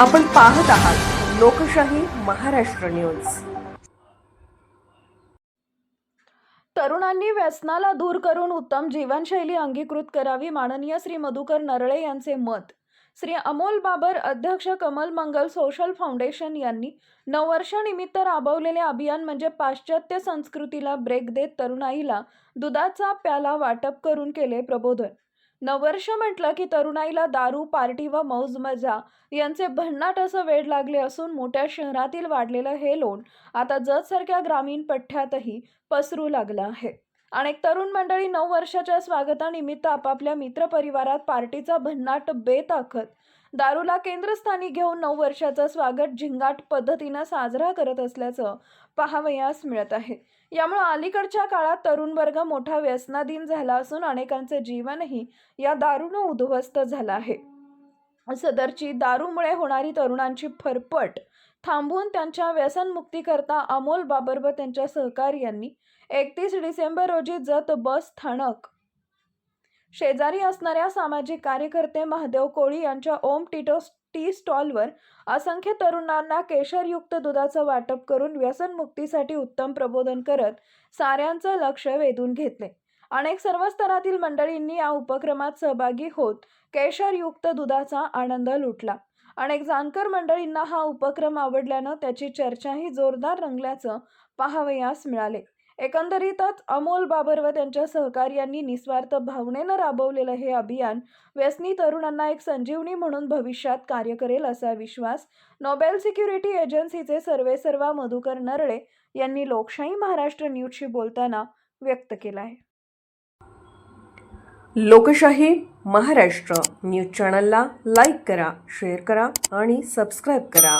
आपण पाहत आहात लोकशाही महाराष्ट्र न्यूज. तरुणांनी व्यसनाला दूर करून उत्तम जीवनशैली अंगीकृत करावी माननीय श्री मधुकर नरळे यांचे मत. श्री अमोल बाबर अध्यक्ष कमल मंगल सोशल फाउंडेशन यांनी नववर्षानिमित्त राबवलेले अभियान म्हणजे पाश्चात्य संस्कृतीला ब्रेक देत तरुणाईला दुधाचा प्याला वाटप करून केले प्रबोधन. नववर्ष म्हटलं की तरुणाईला दारू पार्टी व मौज मजा यांचे भन्नाट असं वेड लागले असून मोठ्या शहरातील वाढलेलं हे लोण आता जतसारख्या ग्रामीण पठ्ठ्यातही पसरू लागलं आहे. अनेक तरुण मंडळी नऊ वर्षाच्या स्वागतानिमित्त आपापल्या मित्रपरिवारात पार्टीचा भन्नाट बेत आखत दारूला केंद्रस्थानी घेऊन नऊ वर्षाचं स्वागत झिंगाट पद्धतीनं साजरा करत असल्याचं पाहावयास मिळत आहे. यामुळे अलीकडच्या काळात तरुण वर्ग मोठा व्यसनाधीन झाला असून अनेकांचं जीवनही या दारूनं उद्ध्वस्त झालं आहे. सदरची दारूमुळे होणारी तरुणांची फरफट थांबवून त्यांच्या व्यसनमुक्तीकरता अमोल बाबर व त्यांच्या सहकार्यांनी एकतीस डिसेंबर रोजी जत बस स्थानक शेजारी असणाऱ्या सामाजिक कार्यकर्ते महादेव कोळी यांच्या ओम टिटो टी स्टॉलवर असंख्य तरुणांना केशरयुक्त दुधाचं वाटप करून व्यसनमुक्तीसाठी उत्तम प्रबोधन करत साऱ्यांचं लक्ष वेधून घेतले. अनेक सर्व स्तरातील मंडळींनी या उपक्रमात सहभागी होत केशरयुक्त दुधाचा आनंद लुटला. अनेक जाणकार मंडळींना हा उपक्रम आवडल्यानं त्याची चर्चाही जोरदार रंगल्याचं पाहावयास मिळाले. एकंदरीतच अमोल बाबर व त्यांच्या सहकार्यांनी निस्वार्थ भावनेनं राबवलेलं हे अभियान व्यसनी तरुणांना एक संजीवनी म्हणून भविष्यात कार्य करेल असा विश्वास नोबेल सिक्युरिटी एजन्सीचे सर्वेसर्वा मधुकर नरळे यांनी लोकशाही महाराष्ट्र न्यूजशी बोलताना व्यक्त केला आहे. लोकशाही महाराष्ट्र न्यूज चॅनलला लाईक करा शेअर करा आणि सबस्क्राईब करा.